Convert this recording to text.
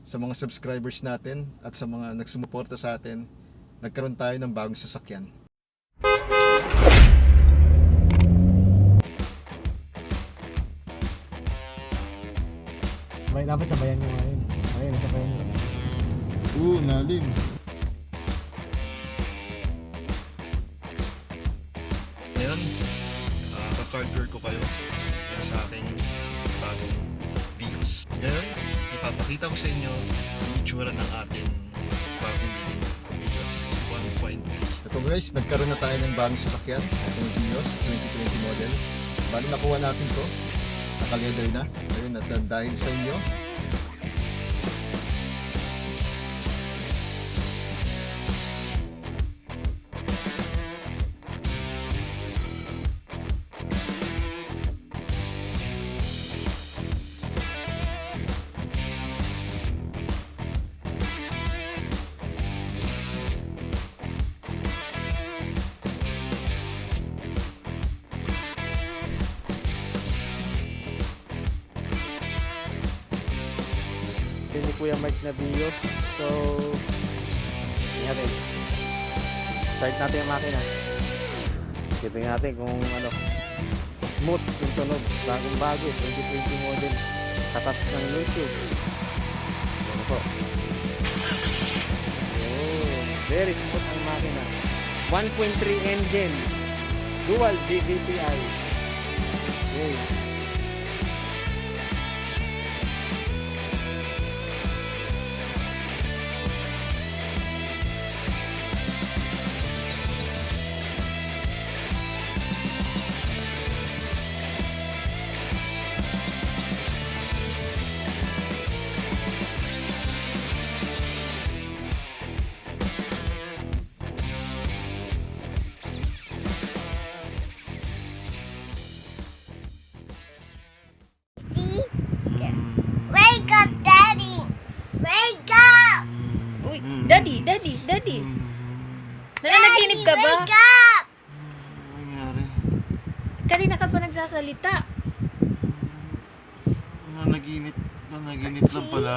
sa mga subscribers natin at sa mga nagsumuporta sa atin, nagkaroon tayo ng bagong sasakyan. Sabay, dapat sabayan nyo ngayon. Ayun, sabayan nyo. Oo, nalim. Ngayon, uh, ka-carter ko kayo yan sa aking bagong ipapakita ko sa inyo ang itsura ng ating bagong biling Vios 1.3. Ito guys, nagkaroon na tayo ng bagong sasakyan, ating Vios 2020 model. Bali nakuha natin to, naka-leather na. Ngayon, at dahil sa inyo, Kuya Mike na video. So, tingnan natin. Start natin yung makina. Tingnan natin kung ano, smooth yung tunog. Bagong bago, 2020 model. Katas ng YouTube. Ano po? Oh, very smooth ang makina. 1.3 engine. Dual GVPI. Okay. Uy, daddy, daddy, daddy. Nananaginip ka ba? Wake up! nangyari? Kanina ka pa nagsasalita. Nanaginip, nanaginip lang pala.